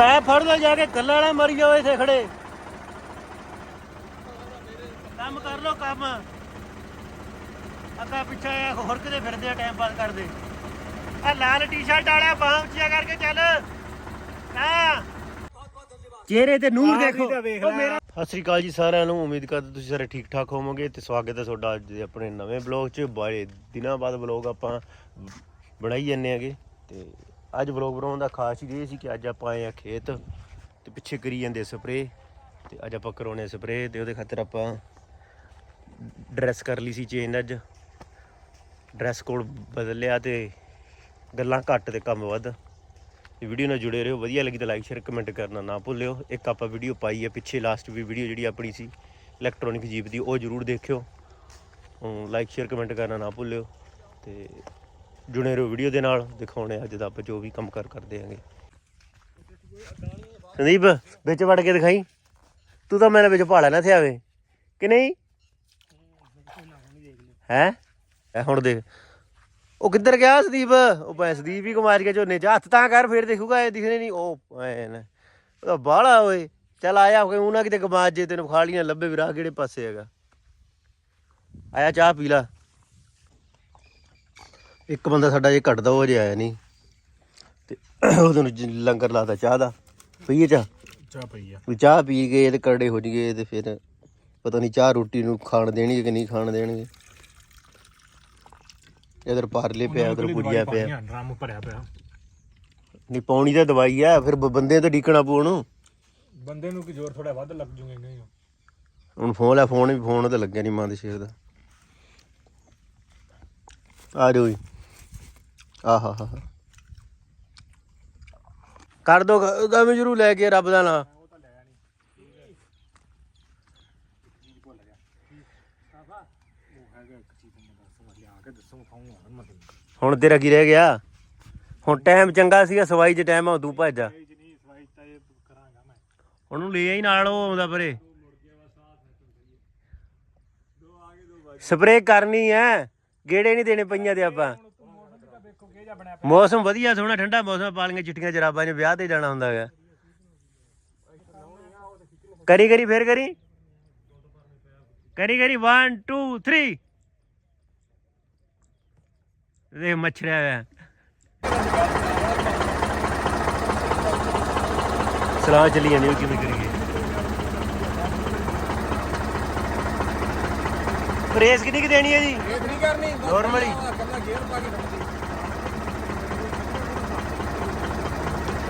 ਪੈ ਫੜ ਲੈ ਜਾ ਕੇ ਕੱਲਾ ਵਾਲਾ ਮਰੀ ਜਾਓ ਇੱਥੇ ਖੜੇ। ਕੰਮ ਕਰ ਲੋ ਕੰਮ। ਅੱਗਾ ਪਿੱਛੇ ਆ ਹੋਰ ਕਿਤੇ ਫਿਰਦੇ ਆ ਟਾਈਮ ਪਾਸ ਕਰਦੇ। ਆ ਲਾਲ ਟੀ-ਸ਼ਰਟ ਵਾਲਿਆ ਬਾਹਮ ਚਿਆ ਕਰਕੇ ਚੱਲ। ਨਾ। ਚਿਹਰੇ ਤੇ ਨੂਰ ਦੇਖੋ। ਉਹ ਮੇਰਾ ਸਤਿ ਸ੍ਰੀ ਅਕਾਲ ਜੀ ਸਾਰਿਆਂ ਨੂੰ ਉਮੀਦ ਕਰਦਾ ਤੁਸੀਂ ਸਾਰੇ ਠੀਕ ਠਾਕ ਹੋਵੋਗੇ ਤੇ ਸਵਾਗਤ ਹੈ ਤੁਹਾਡਾ ਅੱਜ ਦੇ ਆਪਣੇ ਨਵੇਂ ਬਲੌਗ 'ਚ। ਬੜੇ ਦਿਨਾਂ ਬਾਅਦ ਬਲੌਗ ਆਪਾਂ ਬਣਾਈ ਜਾਂਦੇ ਆਗੇ ਤੇ ਅੱਜ ਬਲੌਗ ਬਣਾਉਣ ਦਾ ਖਾਸ ਹੀ ਇਹ ਸੀ ਕਿ ਅੱਜ ਆਪਾਂ ਆਏ ਆ ਖੇਤ ਤੇ ਪਿੱਛੇ ਕਰੀ ਜਾਂਦੇ ਸਪਰੇ ਤੇ ਅੱਜ ਆਪਾਂ ਕਰਾਉਣੇ ਸਪਰੇ ਤੇ ਉਹਦੇ ਖਾਤਰ ਆਪਾਂ ਡਰੈਸ ਕਰ ਲਈ ਸੀ ਚੇਂਜ ਅੱਜ। ਡਰੈਸ ਕੋਡ ਬਦਲ ਲਿਆ ਤੇ ਗੱਲਾਂ ਘੱਟ ਤੇ ਕੰਮ ਵੱਧ। ਇਹ ਵੀਡੀਓ ਨਾਲ ਜੁੜੇ ਰਹੋ, ਵਧੀਆ ਲੱਗੀ ਤਾਂ ਲਾਈਕ ਸ਼ੇਅਰ ਕਮੈਂਟ ਕਰਨਾ ਨਾ ਭੁੱਲਿਓ। ਇੱਕ ਆਪਾਂ ਵੀਡੀਓ ਪਾਈ ਹੈ, ਪਿੱਛੇ ਲਾਸਟ ਵੀ ਵੀਡੀਓ ਜਿਹੜੀ ਆਪਣੀ ਸੀ ਇਲੈਕਟ੍ਰੋਨਿਕ ਜੀਪ ਦੀ, ਉਹ ਜਰੂਰ ਦੇਖਿਓ। ਲਾਈਕ ਸ਼ੇਅਰ ਕਮੈਂਟ ਕਰਨਾ ਨਾ ਭੁੱਲਿਓ। ਤੇ ਜੁੜੇ ਰਹੋ ਵੀਡੀਓ ਦੇ ਨਾਲ, ਦਿਖਾਉਣੇ ਅੱਜ ਦਾ ਆਪਾਂ ਜੋ ਵੀ ਕੰਮ ਕਰ ਕਰਦੇ ਆਂਗੇ। ਸੰਦੀਪ, ਵਿੱਚ ਵੜ ਕੇ ਦਿਖਾਈ। ਤੂੰ ਤਾਂ ਮੇਰੇ ਵਿੱਚ ਭਾਲਾ ਨਾ ਥਿਆਵੇ ਕਿ ਨਹੀਂ? ਹੈ? ਐ ਹੁਣ ਦੇਖ। ਉਹ ਕਿੱਧਰ ਗਿਆ ਸੰਦੀਪ? ਉਹ ਭੈ ਸੰਦੀਪ ਹੀ ਕੁਮਾਰ ਗਿਆ ਝੋਨੇ ਚ ਹੱਥ ਤਾਂ ਕਰ, ਫੇਰ ਦੇਖੂਗਾ, ਇਹ ਦਿਖਣੇ ਨਹੀਂ। ਉਹ ਐ ਨਾ ਉਹਦਾ ਬਾਹਲਾ ਓਏ। ਚੱਲ ਆਇਆ ਕੋਈ ਉਹਨਾਂ ਕਿਤੇ ਗਮਾਜ ਜੇ ਤੈਨੂੰ ਖਾਲੀਆਂ ਲੱਭੇ ਵੀ ਰਾਹ ਕਿਹੜੇ ਪਾਸੇ ਹੈਗਾ। ਆਇਆ ਚਾਹ ਪੀ ਲਾ। ਇੱਕ ਬੰਦਾ ਸਾਡਾ ਜੇ ਘਟਦਾ ਉਹ ਅਜੇ ਆਇਆ ਨਹੀਂ। ਤੇ ਉਹਦੋਂ ਲੰਗਰ ਲਾਤਾ ਚਾਹ ਦਾ। ਪਈਏ ਚਾਹ? ਚਾਹ ਪਈ ਆ। ਵੀ ਚਾਹ ਪੀ ਗਏ ਤੇ ਕਰੜੇ ਹੋ ਜਗੇ ਤੇ ਫਿਰ ਪਤਾ ਨਹੀਂ ਚਾਹ ਰੋਟੀ ਨੂੰ ਖਾਣ ਦੇਣਗੇ ਕਿ ਨਹੀਂ ਖਾਣ ਦੇਣਗੇ। ਇਧਰ ਪਾਰਲੇ ਪਿਆ ਉਧਰ ਪੁਜਿਆ ਪਿਆ। ਡਰਮ ਭਰਿਆ ਪਿਆ। ਨਹੀਂ ਪਾਉਣੀ ਤਾਂ ਦਵਾਈ ਆ ਫਿਰ ਬ- ਬੰਦੇ ਤੇ ਡੀਕਣਾ ਪਊ ਉਹਨੂੰ। ਬੰਦੇ ਨੂੰ ਕੀ ਜ਼ੋਰ ਥੋੜਾ ਵੱਧ ਲੱਗ ਜੂਗੇ ਨਹੀਂ ਹੁਣ ਫੋਨ ਲੈ ਫੋਨ ਵੀ ਫੋਨ ਤੇ ਲੱਗਿਆ ਨਹੀਂ ਮਾਂ ਦੇ ਸ਼ੇਰ ਦਾ। ਆ ਜਾਓ ਜੀ। ਆਹਾ ਹਾ ਕਰ ਦੋ, ਉਹਦਾ ਜਰੂਰ ਲੈ ਕੇ ਰੱਬ ਦਾ ਨਾਂ। ਹੁਣ ਤੇਰਾ ਕੀ ਰਹਿ ਗਿਆ? ਹੁਣ ਟਾਈਮ ਚੰਗਾ ਸੀਗਾ, ਸਵਾਈ 'ਚ ਟਾਈਮ ਆ ਤੂੰ ਭੱਜ ਜਾ ਉਹਨੂੰ ਲੈ ਆਈ ਨਾਲ, ਉਹ ਆਉਂਦਾ ਪਰੇ। ਸਪਰੇਅ ਕਰਨੀ ਐ ਗੇੜੇ ਨਹੀਂ ਦੇਣੇ ਪਈਆਂ ਤੇ ਆਪਾਂ। ਮੌਸਮ ਵਧੀਆ ਸੋਹਣਾ ਠੰਡਾ ਮੌਸਮ ਪਾਲੀਆਂ ਚਿੱਟੀਆਂ ਜਰਾਬਾਂ 'ਚ ਵਿਆਹ ਤੇ ਜਾਣਾ ਹੁੰਦਾ ਹੈਗਾ। ਕਰੀ ਕਰੀ ਫੇਰ ਕਰੀ। ਕਰੀ ਕਰੀ 1 2 3 ਦੇਖ ਮੱਛਰਿਆ ਹੋਇਆ ਸਲਾਹ ਚੱਲੀ ਜਾਂਦੀ ਉਹ ਕਿਵੇਂ ਕਰੀਏ। ਰੇਸ ਕਿੰਨੀ ਕਿ ਦੇਣੀ ਹੈ ਜੀ? ਇਹ ਨਹੀਂ ਕਰਨੀ ਨਾਰਮਲੀ ਕੱਲਾ ਗੇਅਰ ਪਾ ਕੇ ਖੜਦੀ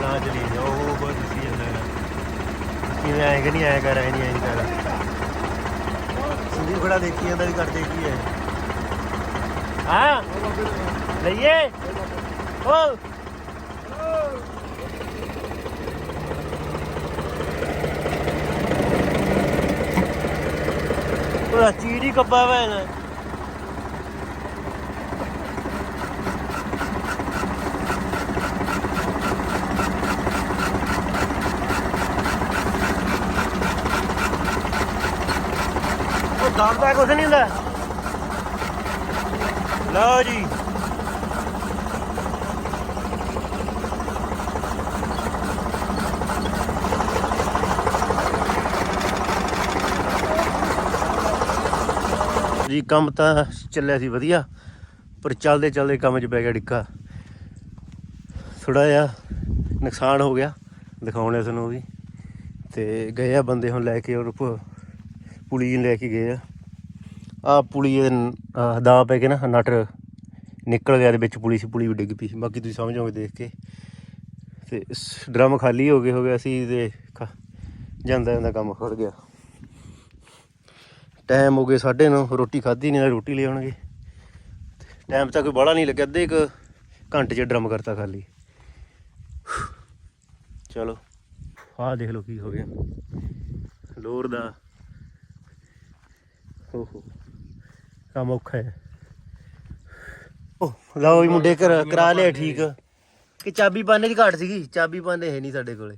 ਨਾ ਚਲੀ ਜਾ ਉਹ ਬਹੁਤ ਸੀ ਜਾਂਦਾ ਹੈ ਕਿਵੇਂ ਆਏ ਕਿ ਨਹੀਂ ਆਇਆ ਕਰ ਆਏ ਨਹੀਂ ਆਏ ਕਰ ਸੰਦੀਪ ਖੜਾ ਦੇਖੀ ਜਾਂਦਾ ਵੀ ਕਰਦੇ ਕੀ ਹੈ। ਹਾਂ, ਲਈਏ। ਓ ਉਹ ਨਹੀਂ ਹੁੰਦਾ। ਲਓ ਜੀ। ਜੀ, ਕੰਮ ਤਾਂ ਚੱਲਿਆ ਸੀ ਵਧੀਆ, ਪਰ ਚੱਲਦੇ ਚੱਲਦੇ ਕੰਮ 'ਚ ਪੈ ਗਿਆ ਡਿੱਕਾ। ਥੋੜਾ ਜਿਹਾ ਨੁਕਸਾਨ ਹੋ ਗਿਆ, ਦਿਖਾਉਣੇ ਤੁਹਾਨੂੰ ਵੀ। ਤੇ ਗਏ ਆ ਬੰਦੇ ਹੁਣ ਲੈ ਕੇ ਔਰ ਪ- ਪੁਲੀ ਨੂੰ ਲੈ ਕੇ ਗਏ ਆ। ਆ ਪੁਲੀ ਇਹ ਪੈ ਕੇ ਨਾ ਨਟ ਨਿਕਲ ਗਿਆ ਦੇ ਵਿੱਚ ਪੁਲੀ ਸੀ, ਪੁਲੀ ਵੀ ਡਿੱਗ ਪਈ ਬਾਕੀ ਤੁਸੀਂ ਸਮਝੋਗੇ ਦੇਖ ਕੇ। ਤੇ ਡਰਮ ਖਾਲੀ ਹੋ ਗਏ, ਹੋ ਗਿਆ ਸੀ ਤੇ ਖ- ਜਾਂਦਾ ਜਾਂਦਾ ਕੰਮ ਖੜ ਗਿਆ। ਟਾਈਮ ਹੋ ਗਏ 9:30 ਰੋਟੀ ਖਾਧੀ ਨਹੀਂ ਰੋਟੀ ਲੈ ਆਉਣਗੇ। ਟਾਈਮ ਤਾਂ ਕੋਈ ਬੜਾ ਨਹੀਂ ਲੱਗਿਆ, ਅੱਧੇ ਇੱਕ ਘੰਟੇ 'ਚ ਡਰਮ ਕਰਤਾ ਖਾਲੀ। ਚਲੋ, ਆਹ ਦੇਖ ਲਓ ਕੀ ਹੋ ਗਿਆ। ਲੋਰ ਦਾ ਹੋ ਹੋ ਕੰਮ ਔਖਾ ਹੈ। ਉਹ ਲਓ ਵੀ ਮੁੰਡੇ ਕਰ ਕਰਾ ਲਿਆ ਠੀਕ। ਕਿ ਚਾਬੀ ਪਾਣੇ ਦੀ ਘਾਟ ਸੀਗੀ? ਚਾਬੀ ਪਾਣੇ ਹੈ ਨਹੀਂ ਸਾਡੇ ਕੋਲੇ।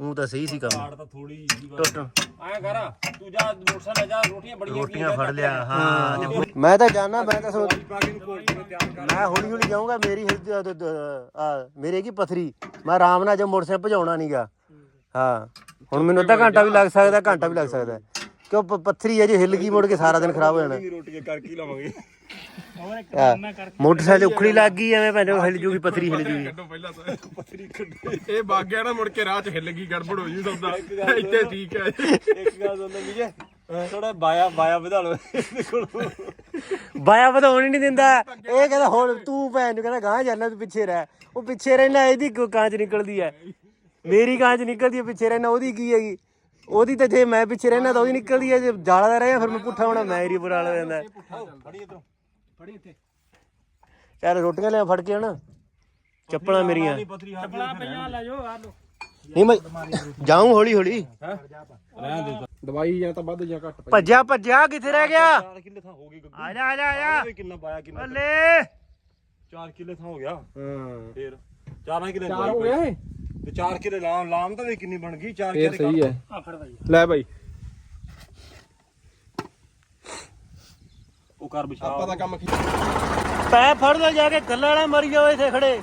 ਉਹ ਤਾਂ ਸਹੀ ਸੀ ਕੰਮ। ਤਾਂ ਥੋੜੀ ਜੀ ਟੁੱਟ ਐਂ ਕਰ ਤੂੰ ਜਾ ਮੋਟਰਸਾਈਕਲ ਜਾ ਰੋਟੀਆਂ ਬੜੀਆਂ ਰੋਟੀਆਂ ਫੜ ਲਿਆ ਹਾਂ। ਮੈਂ ਤਾਂ ਜਾਣਾ ਮੈਂ ਤਾਂ ਸੋ ਮੈਂ ਹੌਲੀ ਹੌਲੀ ਜਾਊਂਗਾ ਮੇਰੀ ਹਿਲ- ਦ- ਦ- ਆ ਮੇਰੇ ਕੀ ਪਥਰੀ? ਮੈਂ ਆਰਾਮ ਨਾਲ ਜੋ ਮੋਟਰਸਾਈਕਲ ਭਜਾਉਣਾ ਨਹੀਂਗਾ ਹਾਂ। ਹੁਣ ਮੈਨੂੰ ਅੱਧਾ ਘੰਟਾ ਵੀ ਲੱਗ ਸਕਦਾ ਘੰਟਾ ਵੀ ਲੱਗ ਸਕਦਾ। ਕਿਉਂ ਪ- ਪੱਥਰੀ ਹੈ ਜੇ ਹਿੱਲ ਗਈ ਮੁੜ ਕੇ ਸਾਰਾ ਦਿਨ ਖਰਾਬ ਹੋ ਜਾਣਾ। ਰੋਟੀਆਂ ਕਰ ਕੀ ਲਵਾਂਗੇ। ਹੋਰ ਇੱਕ ਆ, ਮੋਟਰਸਾਈਕਲ ਉਖੜੀ ਲੱਗ ਗਈ ਐਵੇਂ ਭੈਣੇ ਹਿੱਲ ਜੂਗੀ ਪੱਥਰੀ ਹਿੱਲ ਜੂਗੀ। ਕੱਢੋ ਪਹਿਲਾਂ ਤਾਂ ਪਥਰੀ ਕੱਢੀ। ਇਹ ਵਗ ਗਿਆ ਨਾ ਮੁੜ ਕੇ ਰਾਹ 'ਚ ਹਿੱਲ ਗਈ ਗੜਬੜ ਹੋ ਜੂ ਸੌਦਾ ਇੱਥੇ ਠੀਕ ਹੈ। ਇੱਕ ਗੱਲ ਸੁਣ ਲੈ ਵੀਰੇ ਥੋੜਾ ਬਾਇਆ ਬਾਇਆ ਵਧਾ ਲਓ। ਇਹਦੇ ਕੋਲ ਬਾਇਆ ਵਧਾਉਣ ਹੀ ਨਹੀਂ ਦਿੰਦਾ। ਇਹ ਕਹਿੰਦਾ ਹੁਣ ਤੂੰ ਭੈਣ ਨੂੰ ਕਹਿੰਦਾ ਗਾਂ ਜਾਣਾ ਤੂੰ ਪਿੱਛੇ ਰਹਿ। ਉਹ ਪਿੱਛੇ ਰਹਿਣਾ ਇਹਦੀ ਕਿਉਂ ਕਾਂਚ ਨਿਕਲਦੀ ਹੈ। ਮੇਰੀ ਕਾਂਚ ਨਿਕਲਦੀ ਹੈ ਪਿੱਛੇ ਰਹਿਣਾ ਉਹਦੀ ਕੀ ਹੈਗੀ? ਉਹਦੀ ਤਾਂ ਜੇ ਮੈਂ ਪਿੱਛੇ ਰਹਿਣਾ ਤਾਂ ਉਹਦੀ ਨਿਕਲਦੀ ਹੈ ਜੇ ਜਾਲਾ ਦਾ ਰਹਿਆ ਫਿਰ ਮੈਂ ਪੁੱਠਾ ਹੋਣਾ ਮੈਂ ਏਰੀ ਬੁਰਾ ਹੋ ਜਾਂਦਾ ਫੜੀ ਇਧਰੋਂ ਫੜੀ ਇੱਥੇ ਯਾਰ ਰੋਟੀਆਂ ਲਿਆ ਫੜ ਕੇ ਹਣ ਚੱਪਲਾਂ ਮੇਰੀਆਂ। ਨਹੀਂ ਪਥਰੀ ਹੱਥ ਪਲਾ ਪਈਆਂ ਲੈ ਜਾਓ ਆ ਲੋ ਨਹੀਂ ਮੈਂ ਜਾਊਂ ਹੌਲੀ ਹੌਲੀ। ਰਹਿਣ ਦੇ ਦਵਾਈ ਜਾਂ ਤਾਂ ਵੱਧ ਜਾਂ ਘੱਟ ਪਈ। ਭੱਜਿਆ ਭੱਜਿਆ ਕਿੱਥੇ ਰਹਿ ਗਿਆ? 4 ਕਿੱਲੇ ਥਾਂ ਹੋ ਗਈ ਗੱਗੂ ਆ ਜਾ ਆ ਜਾ ਆ ਜਾ। ਓਏ ਕਿੰਨਾ ਪਾਇਆ ਕਿੰਨਾ ਬੱਲੇ। 4 ਕਿੱਲੇ ਥਾਂ ਹੋ ਗਿਆ। ਹਾਂ। ਫੇਰ। 4 ਕਿੱਲੇ ਚਾਰ ਹੋ ਗਿਆ ਇਹ ਤੇ 4 ਕਿੱਲੇ ਲਾਮ ਲਾਮ ਤਾਂ ਵੀ ਕਿੰਨੀ ਬਣ ਗਈ 4 ਫੇਰ ਕਿੱਲੇ ਸਹੀ ਹੈ। ਆ ਫੜ ਬਾਈ। ਲੈ ਬਾਈ। ਉਹ ਕਰ ਵਿਛਾ। ਆਪਾਂ ਦਾ ਕੰਮ ਪੈ ਫੜ ਲੈ ਜਾ ਕੇ ਗੱਲਾਂ ਵਾਲਾ ਮਰੀ ਜਾਓ ਇੱਥੇ ਖੜੇ।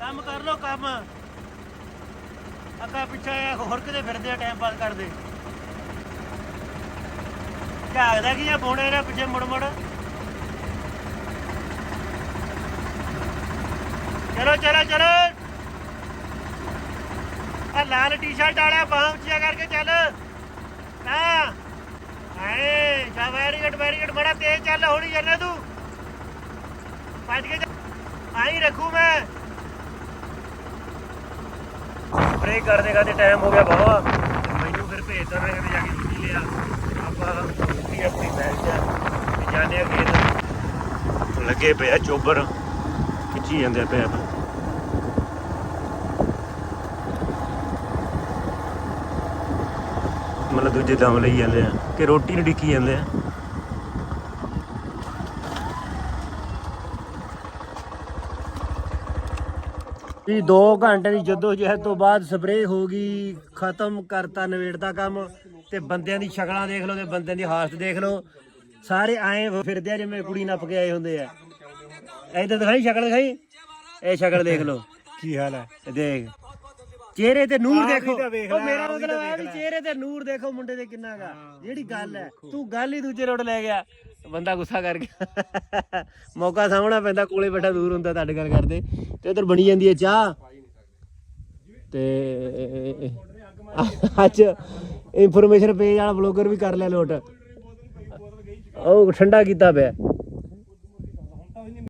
ਕੰਮ ਕਰ ਲੋ ਕੰਮ। ਅੱਗਾ ਪਿੱਛੇ ਆ ਹੋਰ ਕਿਤੇ ਫਿਰਦੇ ਆ ਟਾਈਮ ਪਾਸ ਕਰਦੇ। ਝਾਕਦਾ ਕੀ ਆ ਬੋਣੇ ਨੇ ਪਿੱਛੇ ਮੁੜ ਮੁੜ ਚਲੋ ਚਲੋ ਚਲੋ। ਆ ਲਾਲ ਟੀ-ਸ਼ਰਟ ਵਾਲਿਆ ਬਾਹਾਂ ਉੱਚੀਆਂ ਕਰਕੇ ਚੱਲ। ਨਾ ਹਾਏ, ਜਾ ਵੈਰੀ ਗੁੱਡ ਵੈਰੀ ਗੁੱਡ ਬੜਾ ਤੇਜ਼ ਚੱਲ, ਹੌਲੀ ਚੱਲ ਤੂੰ। ਭੱਜ ਕੇ ਆਈ ਰੱਖੂ ਮੈਂ। ਬ੍ਰੇਕ ਕਰਨੇ ਦਾ ਟਾਈਮ ਹੋ ਗਿਆ ਬਾਵਾ ਮੈਨੂੰ ਫਿਰ ਭੇਜਦਾ ਮੈਂ ਕਿਤੇ ਜਾ ਕੇ ਛੁੱਟੀ ਲਿਆ। ਆਪਾਂ ਆਪਣੀ ਬੈਠ ਜਾ। ਜਾਣੇ ਆ ਲੱਗੇ ਪਿਆ ਚੋਬਰ। ਖਿੱਚੀ ਜਾਂਦੇ ਪਿਆ ਮਤਲਬ ਦੂਜੇ ਦਮ ਲਈ ਜਾਂਦੇ ਆ, ਕਿ ਰੋਟੀ ਨੂੰ ਡਿੱਕੀ ਜਾਂਦੇ ਆ। ਵੀ 2 ਘੰਟੇ ਦੀ ਜਦੋਂ ਜਹਿਦ ਤੋਂ ਬਾਅਦ ਸਪਰੇਅ ਹੋ ਗਈ, ਖਤਮ ਕਰਤਾ ਨਵੇੜਤਾ ਕੰਮ, ਤੇ ਬੰਦਿਆਂ ਦੀ ਸ਼ਕਲਾਂ ਦੇਖ ਲਓ ਤੇ ਬੰਦਿਆਂ ਦੀ ਹਾਲਤ ਦੇਖ ਲਓ। ਸਾਰੇ ਐਂ ਫਿਰਦੇ ਆ ਜਿਵੇਂ ਕੁੜੀ ਨੱਪ ਕੇ ਆਏ ਹੁੰਦੇ ਆ। ਇਧਰ ਦਿਖਾਈ ਸ਼ਕਲ ਦਿਖਾਈ? ਇਹ ਸ਼ਕਲ ਦੇਖ ਲਓ। ਕੀ ਹਾਲ ਹੈ? ਇਹ ਦੇਖ। ਚਿਹਰੇ ਤੇ ਨੂਰ ਦੇਖੋ। ਉਹ ਲੈ, ਮੇਰਾ ਮਤਲਬ ਹੈ ਵੀ ਚਿਹਰੇ ਤੇ ਨੂਰ ਦੇਖੋ ਮੁੰਡੇ ਦੇ ਕਿੰਨਾ ਗਾ ਜਿਹੜੀ ਗੱਲ ਹੈ ਤੂੰ ਗੱਲ ਹੀ ਦੂਜੇ ਰੋਡ ਲੈ ਗਿਆ। ਬੰਦਾ ਗੁੱਸਾ ਕਰ ਗਿਆ। ਮੌਕਾ ਸਾਹਮਣਾ ਪੈਂਦਾ ਕੋਲੇ ਬੈਠਾ ਦੂਰ ਹੁੰਦਾ ਤੁਹਾਡੇ ਗੱਲ ਕਰਦੇ। ਤੇ ਉਧਰ ਬਣੀ ਜਾਂਦੀ ਹੈ ਚਾਹ। ਤੇ ਅੱਜ ਇਨਫੋਰਮੇਸ਼ਨ ਪੇਜ ਵਾਲਾ ਬਲੌਗਰ ਵੀ ਕਰ ਲਿਆ ਲੋਟ। ਉਹ ਠੰਡਾ ਕੀਤਾ ਪਿਆ।